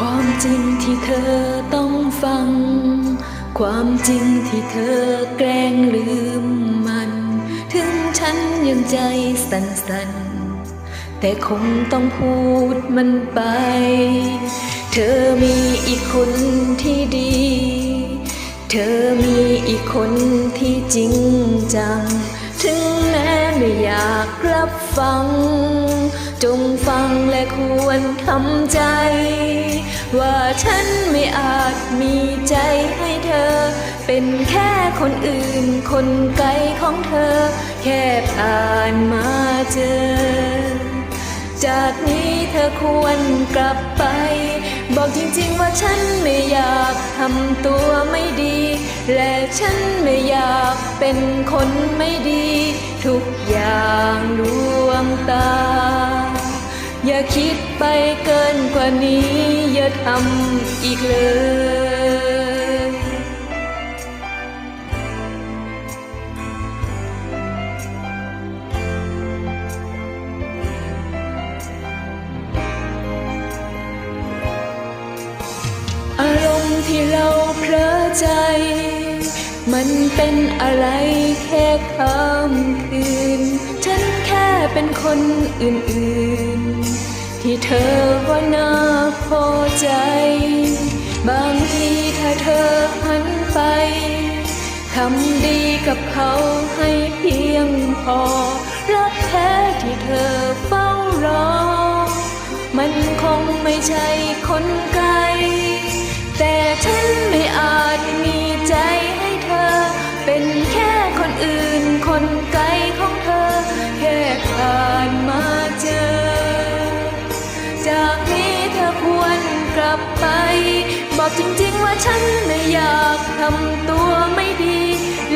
ความจริงที่เธอต้องฟัง ความจริงที่เธอแกล้งลืมมัน ถึงฉันยังใจสั่นๆ แต่คงต้องพูดมันไป เธอมีอีกคนที่ดี เธอมีอีกคนที่จริงจัง ถึงแม้ไม่อยากรับฟัง จงฟังและควรทำใจ ว่าฉันไม่อาจมีใจให้เธอ เป็นแค่คนอื่นคนไกลของเธอ แค่ผ่านมาเจอ จากนี้เธอควรกลับไป บอกจริงๆว่าฉันไม่อยากทำตัวไม่ดี และฉันไม่อยากเป็นคนไม่ดี ทุกอย่างลวงตา คิดไปเกินกว่านี้ อย่าทำอีกเลยอารมณ์ที่เราเพลอใจ มันเป็นอะไรแค่คำคืน ฉันแค่เป็นคนอื่นๆ ที่เธอว่าน่าพอใจ บางทีถ้าเธอหันไปทำดีกับเขาให้เพียงพอ รักแท้ที่เธอเฝ้ารอ มันคงไม่ใช่คนไกล แต่ฉันไม่อาจมีใจให้เธอ เป็นแค่คนอื่นคนไกล กลับไป บอกจริงๆว่าฉันไม่อยากทำตัวไม่ดี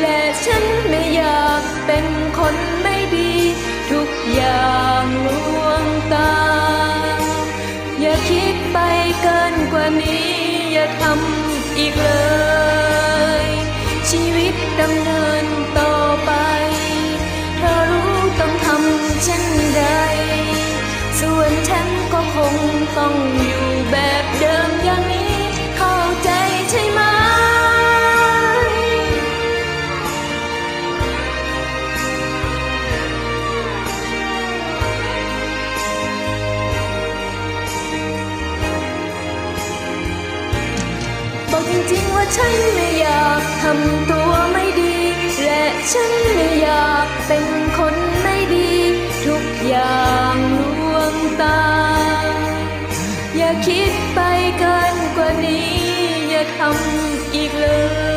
และฉันไม่อยากเป็นคนไม่ดี ทุกอย่างลวงตา อย่าคิดไปเกินกว่านี้ อย่าทำอีกเลย ชีวิตดำเนินต่อไปเธอรู้ต้องทำเช่นใดส่วนฉันก็คงต้องอยู่าฉันไม่อยากทำตัวไม่ดี และฉันไม่อยากเป็นคนไม่ดี ทุกอย่างลวงตา อย่าคิดไปเกินกว่านี้ อย่าทำอีกเลย